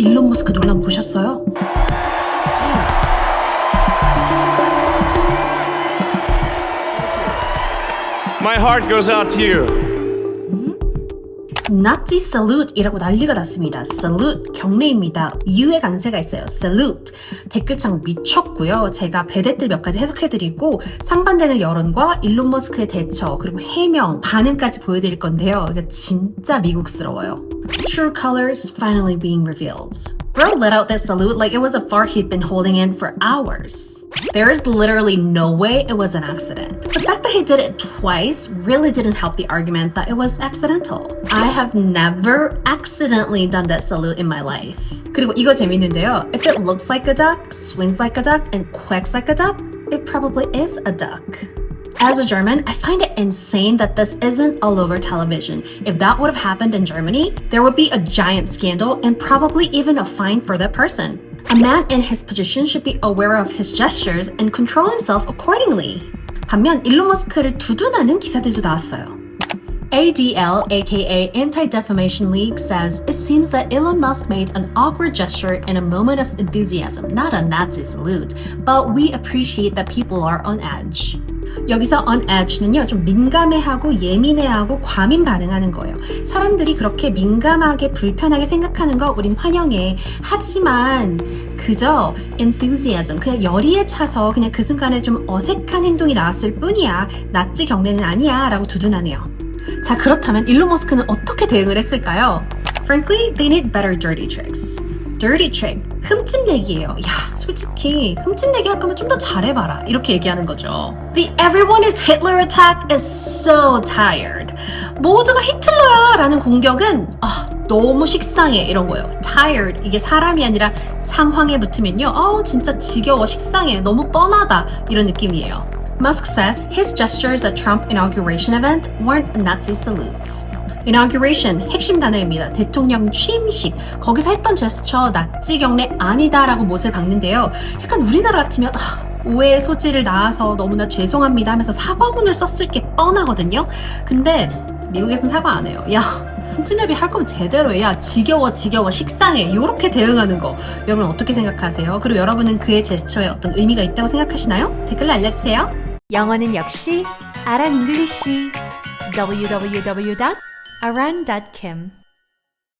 일론 머스크 논란 보셨어요? My heart goes out to you. 나치 salute이라고 난리가 났습니다. salute 경례입니다. U의 간세가 있어요. salute 댓글창 미쳤고요. 제가 배댓들 몇 가지 해석해드리고 상반되는 여론과 일론 머스크의 대처 그리고 해명 반응까지 보여드릴 건데요. 이거 진짜 미국스러워요. True colors finally being revealed. Bro let out that salute like it was a fart he'd been holding in for hours. There is literally no way it was an accident. The fact that he did it twice really didn't help the argument that it was accidental. I have never accidentally done that salute in my life. 그리고 이거 재밌는데요. If it looks like a duck, swings like a duck, and quacks like a duck, it probably is a duck. As a German, I find it insane that this isn't all over television. If that would have happened in Germany, there would be a giant scandal and probably even a fine for that person. A man in his position should be aware of his gestures and control himself accordingly. 반면 일론 머스크를 두둔하는 기사들도 나왔어요. ADL, aka Anti Defamation League, says it seems that Elon Musk made an awkward gesture in a moment of enthusiasm, not a Nazi salute, but we appreciate that people are on edge. 여기서 on edge는요, 좀 민감해하고 예민해하고 과민 반응하는 거예요. 사람들이 그렇게 민감하게 불편하게 생각하는 거 우린 환영해. 하지만 그저 enthusiasm, 그냥 열의에 차서 그냥 그 순간에 좀 어색한 행동이 나왔을 뿐이야. 나치 경례는 아니야. 라고 두둔하네요. 자, 그렇다면 일론 머스크는 어떻게 대응을 했을까요? Frankly, they need better dirty tricks. Dirty trick, 흠집내기예요. 야, 솔직히 흠집내기 할 거면 좀 더 잘해봐라. 이렇게 얘기하는 거죠. The everyone is Hitler attack is so tired. 모두가 히틀러야 라는 공격은 아, 너무 식상해 이런 거예요. tired 이게 사람이 아니라 상황에 붙으면요. 어 진짜 지겨워 식상해 너무 뻔하다 이런 느낌이에요. Musk says his gestures at Trump inauguration event weren't Nazi salutes. Inauguration 핵심 단어입니다. 대통령 취임식 거기서 했던 제스처 나치 경례 아니다라고 못을 박는데요. 약간 우리나라 같으면 아, 오해의 소지를 낳아서 너무나 죄송합니다 하면서 사과문을 썼을 게 뻔하거든요. 근데 미국에선 사과 안 해요. 야 흠집내비 할 거면 제대로 해야 지겨워 지겨워 식상해 요렇게 대응하는 거 여러분 어떻게 생각하세요? 그리고 여러분은 그의 제스처에 어떤 의미가 있다고 생각하시나요? 댓글로 알려주세요. 영어는 역시 아란 잉글리쉬 Aran Dudkin